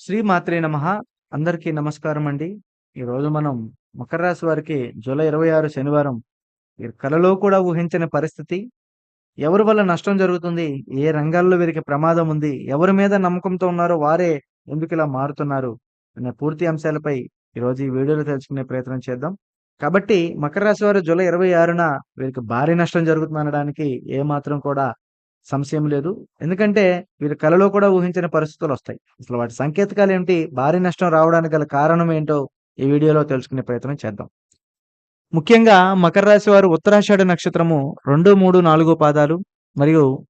శ్రీ మాత్రే నమః. అందరికీ నమస్కారం అండి ఈరోజు మనం మకర రాశి వారికి జూలై ఇరవై ఆరు శనివారం కలలో కూడా ఊహించని పరిస్థితి. ఎవరి వల్ల నష్టం జరుగుతుంది? ఏ రంగాల్లో వీరికి ప్రమాదం ఉంది? ఎవరి మీద నమ్మకంతో ఉన్నారో వారే ఎందుకు ఇలా మారుతున్నారు? అనే పూర్తి అంశాలపై ఈరోజు ఈ వీడియోలో తెలుసుకునే ప్రయత్నం చేద్దాం. కాబట్టి మకర రాశి వారు జూలై ఇరవై ఆరున వీరికి భారీ నష్టం జరుగుతుందనడానికి ఏమాత్రం ఏ మాత్రం కూడా సంశయం లేదు. ఎందుకంటే వీరి కలలో కూడా ఊహించిన పరిస్థితులు వస్తాయి. అసలు వాటి సంకేతకాలు ఏమిటి? భారీ నష్టం రావడానికి గల కారణం ఏంటో ఈ వీడియోలో తెలుసుకునే ప్రయత్నం చేద్దాం. ముఖ్యంగా మకర రాశి వారు ఉత్తరాషాఢ నక్షత్రము రెండు మూడు నాలుగు పాదాలు మరియు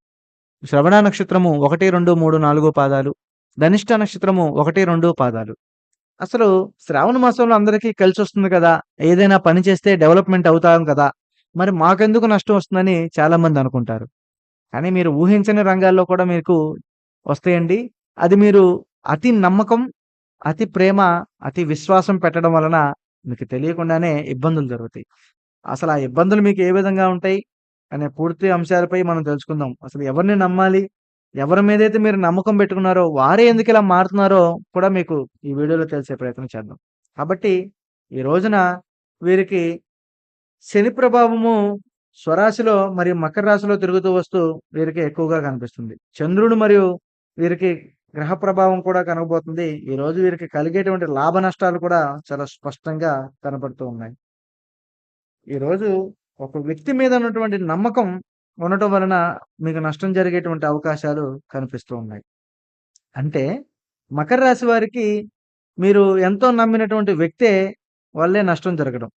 శ్రవణ నక్షత్రము ఒకటి రెండు మూడు నాలుగు పాదాలు ధనిష్ట నక్షత్రము ఒకటి రెండు పాదాలు. అసలు శ్రావణ మాసంలో అందరికీ కలిసి వస్తుంది కదా? ఏదైనా పని చేస్తే డెవలప్మెంట్ అవుతాం కదా? మరి మాకెందుకు నష్టం వస్తుందని చాలా మంది అనుకుంటారు. కానీ మీరు ఊహించని రంగాల్లో కూడా మీకు వస్తాయండి. అది మీరు అతి నమ్మకం అతి ప్రేమ అతి విశ్వాసం పెట్టడం వలన మీకు తెలియకుండానే ఇబ్బందులు జరుగుతాయి. అసలు ఆ ఇబ్బందులు మీకు ఏ విధంగా ఉంటాయి అనే పూర్తి అంశాలపై మనం తెలుసుకుందాం. అసలు ఎవరిని నమ్మాలి ఎవరి మీదైతే మీరు నమ్మకం పెట్టుకున్నారో వారే ఎందుకు ఇలా మారుతున్నారో కూడా మీకు ఈ వీడియోలో తెలిసే ప్రయత్నం చేద్దాం. కాబట్టి ఈ రోజున వీరికి శని ప్రభావము స్వరాశిలో మరియు మకర రాశిలో తిరుగుతూ వస్తూ వీరికి ఎక్కువగా కనిపిస్తుంది. చంద్రుడు మరియు వీరికి గ్రహ ప్రభావం కూడా కనబోతుంది ఈ రోజు వీరికి కలిగేటువంటి లాభ నష్టాలు కూడా చాలా స్పష్టంగా కనపడుతూ ఉన్నాయి. ఈ రోజు ఒక వ్యక్తి మీద ఉన్నటువంటి నమ్మకం ఉండటం వలన మీకు నష్టం జరిగేటువంటి అవకాశాలు కనిపిస్తూ ఉన్నాయి. అంటే మకర రాశి వారికి మీరు ఎంతో నమ్మినటువంటి వ్యక్తే వల్లే నష్టం జరగడం.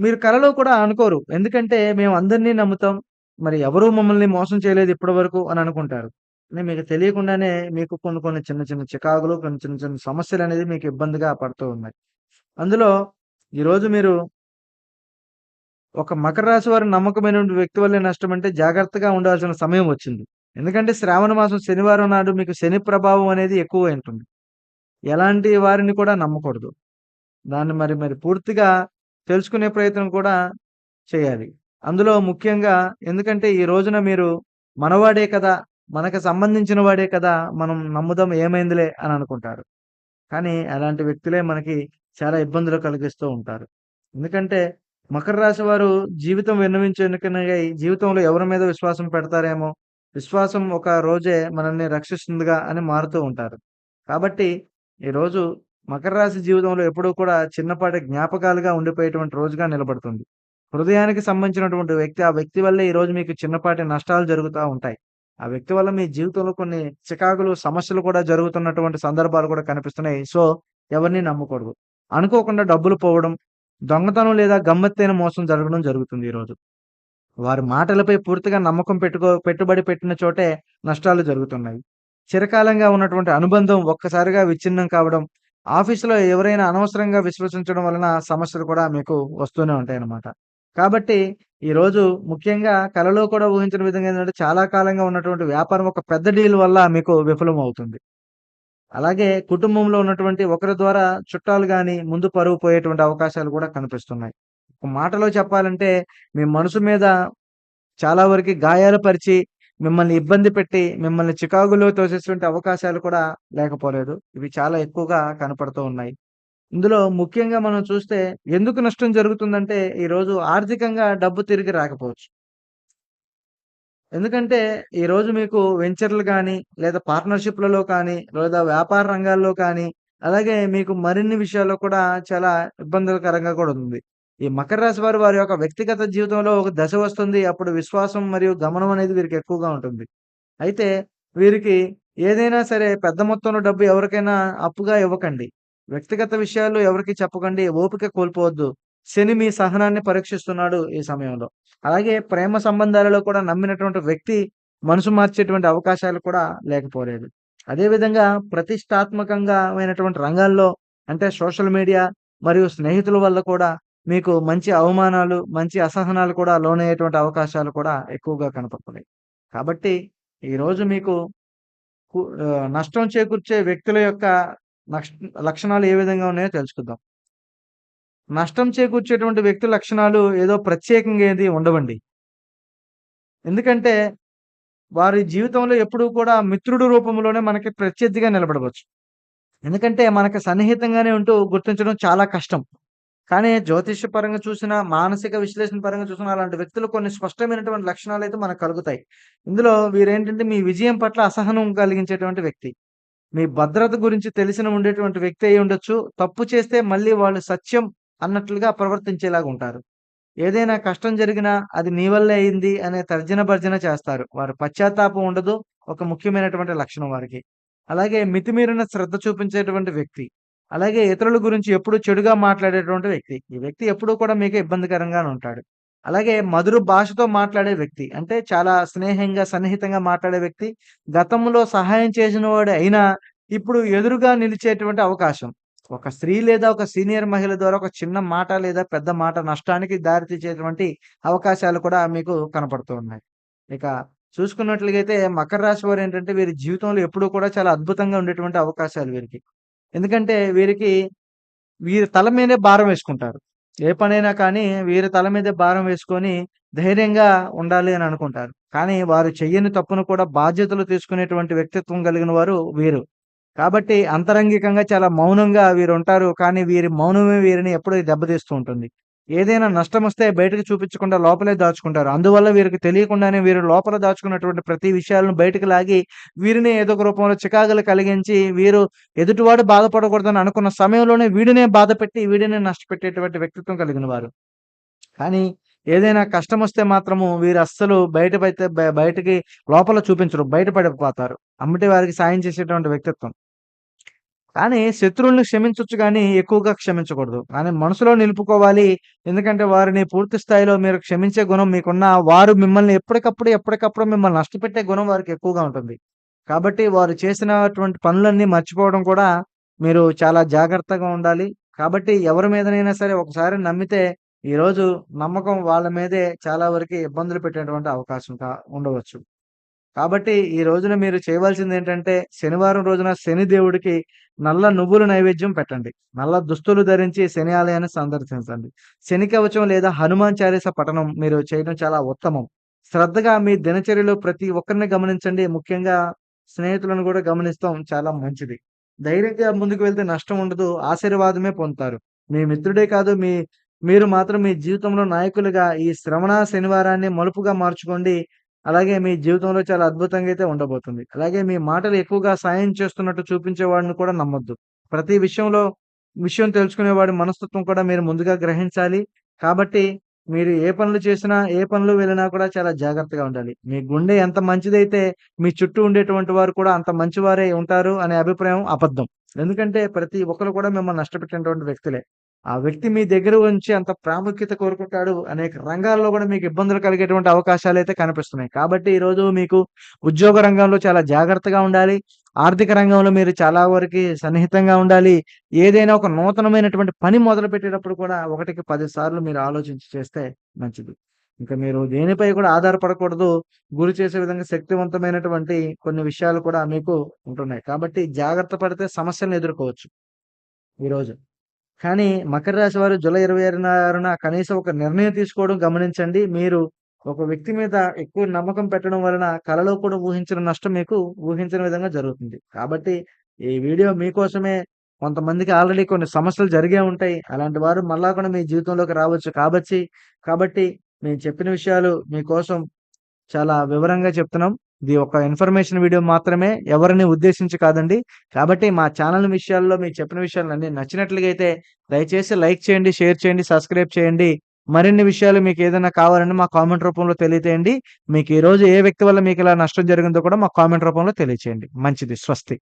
మీరు కలలో కూడా అనుకోరు. ఎందుకంటే మేము అందరినీ నమ్ముతాం. మరి ఎవరూ మమ్మల్ని మోసం చేయలేదు ఇప్పటి వరకు అని అనుకుంటారు. అని మీకు తెలియకుండానే మీకు కొన్ని కొన్ని చిన్న చిన్న చికాకులు కొన్ని చిన్న చిన్న సమస్యలు అనేది మీకు ఇబ్బందిగా పడుతూ ఉన్నాయి. అందులో ఈరోజు మీరు ఒక మకర రాశి వారి నమ్మకమైన వ్యక్తి వల్లే నష్టం అంటే జాగ్రత్తగా ఉండాల్సిన సమయం వచ్చింది. ఎందుకంటే శ్రావణ మాసం శనివారం నాడు మీకు శని ప్రభావం అనేది ఎక్కువ ఉంటుంది ఎలాంటి వారిని కూడా నమ్మకూడదు. దాన్ని మరి మరి పూర్తిగా తెలుసుకునే ప్రయత్నం కూడా చేయాలి. అందులో ముఖ్యంగా ఎందుకంటే ఈ రోజున మీరు మనవాడే కదా మనకు సంబంధించిన వాడే కదా మనం నమ్ముదాం ఏమైందిలే అని అనుకుంటారు. కానీ అలాంటి వ్యక్తులే మనకి చాలా ఇబ్బందులు కలిగిస్తూ ఉంటారు. ఎందుకంటే మకర రాశి వారు జీవితం విన్నవించుకై జీవితంలో ఎవరి మీద విశ్వాసం పెడతారేమో విశ్వాసం ఒక రోజే మనల్ని రక్షిస్తుందిగా అని మారుతూ ఉంటారు. కాబట్టి ఈరోజు మకర రాశి జీవితంలో ఎప్పుడూ కూడా చిన్నపాటి జ్ఞాపకాలుగా ఉండిపోయేటువంటి రోజుగా నిలబడుతుంది. హృదయానికి సంబంధించినటువంటి వ్యక్తి ఆ వ్యక్తి వల్లే ఈ రోజు మీకు చిన్నపాటి నష్టాలు జరుగుతూ ఉంటాయి. ఆ వ్యక్తి వల్ల మీ జీవితంలో కొన్ని చికాకులు సమస్యలు కూడా జరుగుతున్నటువంటి సందర్భాలు కూడా కనిపిస్తున్నాయి. సో ఎవరిని నమ్మకూడదు. అనుకోకుండా డబ్బులు పోవడం దొంగతనం లేదా గమ్మత్తైన మోసం జరగడం జరుగుతుంది ఈరోజు వారి మాటలపై పూర్తిగా నమ్మకం పెట్టుకో పెట్టుబడి పెట్టిన చోటే నష్టాలు జరుగుతున్నాయి. చిరకాలంగా ఉన్నటువంటి అనుబంధం ఒక్కసారిగా విచ్ఛిన్నం కావడం ఆఫీసులో ఎవరైనా అనవసరంగా విశ్వసించడం వలన సమస్యలు కూడా మీకు వస్తూనే ఉంటాయి అన్నమాట కాబట్టి ఈ రోజు ముఖ్యంగా కలలో కూడా ఊహించిన విధంగా ఏంటంటే చాలా కాలంగా ఉన్నటువంటి వ్యాపారం ఒక పెద్ద డీల్ వల్ల మీకు విఫలం అవుతుంది అలాగే కుటుంబంలో ఉన్నటువంటి ఒకరి ద్వారా చుట్టాలు కానీ ముందు పరువు పోయేటువంటి అవకాశాలు కూడా కనిపిస్తున్నాయి. ఒక మాటలో చెప్పాలంటే మీ మనసు మీద చాలా వరకు గాయాలు పరిచి మిమ్మల్ని ఇబ్బంది పెట్టి మిమ్మల్ని చికాగులో తోసేటువంటి అవకాశాలు కూడా లేకపోలేదు. ఇవి చాలా ఎక్కువగా కనపడుతూ ఉన్నాయి. ఇందులో ముఖ్యంగా మనం చూస్తే ఎందుకు నష్టం జరుగుతుందంటే ఈరోజు ఆర్థికంగా డబ్బు తిరిగి రాకపోవచ్చు. ఎందుకంటే ఈరోజు మీకు వెంచర్లు కానీ లేదా పార్ట్నర్షిప్లలో కానీ లేదా వ్యాపార రంగాల్లో కానీ అలాగే మీకు మరిన్ని విషయాల్లో కూడా చాలా ఇబ్బందికరంగా కూడా ఉంది. ఈ మకర రాశి వారు వారి యొక్క వ్యక్తిగత జీవితంలో ఒక దశ వస్తుంది. అప్పుడు విశ్వాసం మరియు గమనం అనేది వీరికి ఎక్కువగా ఉంటుంది. అయితే వీరికి ఏదైనా సరే పెద్ద మొత్తంలో డబ్బు ఎవరికైనా అప్పుగా ఇవ్వకండి. వ్యక్తిగత విషయాలు ఎవరికి చెప్పకండి. ఓపిక కోల్పోవద్దు. శని మీ సహనాన్ని పరీక్షిస్తున్నాడు ఈ సమయంలో. అలాగే ప్రేమ సంబంధాలలో కూడా నమ్మినటువంటి వ్యక్తి మనసు మార్చేటువంటి అవకాశాలు కూడా లేకపోలేదు. అదేవిధంగా ప్రతిష్టాత్మకంగా అయినటువంటి రంగాల్లో అంటే సోషల్ మీడియా మరియు స్నేహితుల వల్ల కూడా మీకు మంచి అవమానాలు మంచి అసహనాలు కూడా లోనయ్యేటువంటి అవకాశాలు కూడా ఎక్కువగా కనపడుతున్నాయి కాబట్టి ఈరోజు మీకు నష్టం చేకూర్చే వ్యక్తుల యొక్క లక్షణాలు ఏ విధంగా ఉన్నాయో తెలుసుకుందాం నష్టం చేకూర్చేటువంటి వ్యక్తి లక్షణాలు ఏదో ప్రత్యేకంగా ఏది ఉండవండి ఎందుకంటే వారి జీవితంలో ఎప్పుడూ కూడా మిత్రుడు రూపంలోనే మనకి ప్రత్యర్థిగా నిలబడవచ్చు. ఎందుకంటే మనకు సన్నిహితంగానే ఉంటూ గుర్తించడం చాలా కష్టం. కానీ జ్యోతిష్య పరంగా చూసిన మానసిక విశ్లేషణ పరంగా చూసిన అలాంటి వ్యక్తులు కొన్ని స్పష్టమైనటువంటి లక్షణాలు అయితే మనకు కలుగుతాయి. ఇందులో వీరేంటంటే మీ విజయం పట్ల అసహనం కలిగించేటువంటి వ్యక్తి. మీ భద్రత గురించి తెలిసిన ఉండేటువంటి వ్యక్తి అయి ఉండొచ్చు. తప్పు చేస్తే మళ్ళీ వాళ్ళు సత్యం అన్నట్లుగా ప్రవర్తించేలాగా ఉంటారు. ఏదైనా కష్టం జరిగినా అది నీ వల్లే అయింది అనే తర్జన భర్జన చేస్తారు. వారు పశ్చాత్తాపం ఉండదు. ఒక ముఖ్యమైనటువంటి లక్షణం వారికి. అలాగే మితిమీరిన శ్రద్ధ చూపించేటువంటి వ్యక్తి. అలాగే ఇతరుల గురించి ఎప్పుడూ చెడుగా మాట్లాడేటువంటి వ్యక్తి. ఈ వ్యక్తి ఎప్పుడూ కూడా మీకు ఇబ్బందికరంగానే ఉంటాడు. అలాగే మధుర భాషతో మాట్లాడే వ్యక్తి. అంటే చాలా స్నేహంగా, సన్నిహితంగా మాట్లాడే వ్యక్తి. గతంలో సహాయం చేసిన వాడు అయినా ఇప్పుడు ఎదురుగా నిలిచేటువంటి అవకాశం. ఒక స్త్రీ లేదా ఒక సీనియర్ మహిళ ద్వారా ఒక చిన్న మాట లేదా పెద్ద మాట నష్టానికి దారితీసేటువంటి అవకాశాలు కూడా మీకు కనపడుతూ ఉన్నాయి. ఇక చూసుకున్నట్లయితే మకర రాశి వారేంటంటే వీరి జీవితంలో ఎప్పుడూ కూడా చాలా అద్భుతంగా ఉండేటువంటి అవకాశాలు వీరికి. ఎందుకంటే వీరికి వీరి తల మీదే భారం వేసుకుంటారు. ఏ పనైనా కానీ వీరి తల మీదే భారం వేసుకొని ధైర్యంగా ఉండాలి అని అనుకుంటారు. కానీ వారు చెయ్యని తప్పును కూడా బాధ్యతలు తీసుకునేటువంటి వ్యక్తిత్వం కలిగిన వారు వీరు. కాబట్టి అంతరంగికంగా చాలా మౌనంగా వీరుంటారు. కానీ వీరి మౌనమే వీరిని ఎప్పుడూ దెబ్బతీస్తూ ఉంటుంది. ఏదైనా నష్టం వస్తే బయటకు చూపించకుండా లోపలే దాచుకుంటారు. అందువల్ల వీరికి తెలియకుండానే వీరు లోపల దాచుకున్నటువంటి ప్రతి విషయాలను బయటకు లాగి వీరిని ఏదో ఒక రూపంలో చికాకులు కలిగించి వీరు ఎదుటివాడు బాధపడకూడదని అనుకున్న సమయంలోనే వీడినే బాధపెట్టి వీడినే నష్టపెట్టేటువంటి వ్యక్తిత్వం కలిగిన వారు. కానీ ఏదైనా కష్టం వస్తే మాత్రము వీరు అస్సలు బయట బయటకి లోపల చూపించరు. బయటపడిపోతారు అమ్మటి వారికి సాయం చేసేటువంటి వ్యక్తిత్వం. కానీ శత్రువుల్ని క్షమించవచ్చు కానీ ఎక్కువగా క్షమించకూడదు. కానీ మనసులో నిలుపుకోవాలి. ఎందుకంటే వారిని పూర్తి స్థాయిలో మీరు క్షమించే గుణం మీకున్న వారు మిమ్మల్ని ఎప్పటికప్పుడు, ఎప్పటికప్పుడు మిమ్మల్ని నష్టపెట్టే గుణం వారికి ఎక్కువగా ఉంటుంది. కాబట్టి వారు చేసినటువంటి పనులన్నీ మర్చిపోవడం కూడా మీరు చాలా జాగ్రత్తగా ఉండాలి. కాబట్టి ఎవరి మీదనైనా సరే ఒకసారి నమ్మితే ఈరోజు నమ్మకం వాళ్ళ మీదే చాలా వరకు ఇబ్బందులు పెట్టేటువంటి అవకాశం కా ఉండవచ్చు. కాబట్టి ఈ రోజున మీరు చేయవలసింది ఏంటంటే శనివారం రోజున శని దేవుడికి నల్ల నువ్వుల నైవేద్యం పెట్టండి. నల్ల దుస్తులు ధరించి శని ఆలయాన్ని సందర్శించండి. శని కవచం లేదా హనుమాన్ చాలీసా పఠనం మీరు చేయడం చాలా ఉత్తమం. శ్రద్ధగా మీ దినచర్యలో ప్రతి ఒక్కరిని గమనించండి. ముఖ్యంగా స్నేహితులను కూడా గమనిస్తాం చాలా మంచిది. ధైర్యంగా ముందుకు వెళ్తే నష్టం ఉండదు. ఆశీర్వాదమే పొందుతారు. మీ మిత్రుడే కాదు మీ మీరు మాత్రం మీ జీవితంలో నాయకులుగా ఈ శ్రవణ శనివారాన్ని మలుపుగా మార్చుకోండి. అలాగే మీ జీవితంలో చాలా అద్భుతంగా అయితే ఉండబోతుంది. అలాగే మీ మాటలు ఎక్కువగా సాయం చేస్తున్నట్టు చూపించేవాడిని కూడా నమ్మొద్దు. ప్రతి విషయంలో విషయం తెలుసుకునేవాడి మనస్తత్వం కూడా మీరు ముందుగా గ్రహించాలి. కాబట్టి మీరు ఏ పనులు చేసినా, ఏ పనులు వెళ్ళినా కూడా చాలా జాగ్రత్తగా ఉండాలి. మీ గుండె ఎంత మంచిదైతే మీ చుట్టూ ఉండేటువంటి వారు కూడా అంత మంచివారే ఉంటారు అనే అభిప్రాయం అబద్ధం. ఎందుకంటే ప్రతి ఒక్కరు కూడా మిమ్మల్ని నష్టపెట్టినటువంటి వ్యక్తులే. ఆ వ్యక్తి మీ దగ్గర ఉంచి అంత ప్రాముఖ్యత కోరుకుంటాడు. అనేక రంగాల్లో కూడా మీకు ఇబ్బందులు కలిగేటువంటి అయితే కనిపిస్తున్నాయి. కాబట్టి ఈరోజు మీకు ఉద్యోగ రంగంలో చాలా జాగ్రత్తగా ఉండాలి. ఆర్థిక రంగంలో మీరు చాలా వరకు సన్నిహితంగా ఉండాలి. ఏదైనా ఒక నూతనమైనటువంటి పని మొదలు పెట్టేటప్పుడు కూడా ఒకటికి పది సార్లు మీరు ఆలోచించి చేస్తే మంచిది. ఇంకా మీరు దేనిపై కూడా ఆధారపడకూడదు. గురి చేసే విధంగా శక్తివంతమైనటువంటి కొన్ని విషయాలు కూడా మీకు ఉంటున్నాయి. కాబట్టి జాగ్రత్త పడితే సమస్యలను ఎదుర్కోవచ్చు. ఈరోజు. కానీ మకర రాశి వారు జూలై 26న కనీసం ఒక నిర్ణయం తీసుకోవడం గమనించండి. మీరు ఒక వ్యక్తి మీద ఎక్కువ నమ్మకం పెట్టడం వలన కలలో కూడా ఊహించిన నష్టం మీకు ఊహించిన విధంగా జరుగుతుంది. కాబట్టి ఈ వీడియో మీకోసమే కొంతమందికి ఆల్రెడీ కొన్ని సమస్యలు జరిగే ఉంటాయి. అలాంటి వారు మళ్ళా కూడా మీ జీవితంలోకి రావచ్చు. కాబట్టి కాబట్టి మేము చెప్పిన విషయాలు మీకోసం చాలా వివరంగా చెప్తున్నాం. ఇది ఒక ఇన్ఫర్మేషన్ వీడియో మాత్రమే. ఎవరిని ఉద్దేశించి కాదండి. కాబట్టి మా ఛానల్ విషయాల్లో మీరు చెప్పిన విషయాలన్నీ నచ్చినట్లుగా అయితే దయచేసి లైక్ చేయండి, షేర్ చేయండి, సబ్స్క్రైబ్ చేయండి. మరిన్ని విషయాలు మీకు ఏదైనా కావాలని మా కామెంట్ రూపంలో తెలియజేయండి. మీకు ఈరోజు ఏ వ్యక్తి వల్ల మీకు ఇలా నష్టం జరిగిందో కూడా మాకు కామెంట్ రూపంలో తెలియచేయండి. మంచిది. స్వస్తి.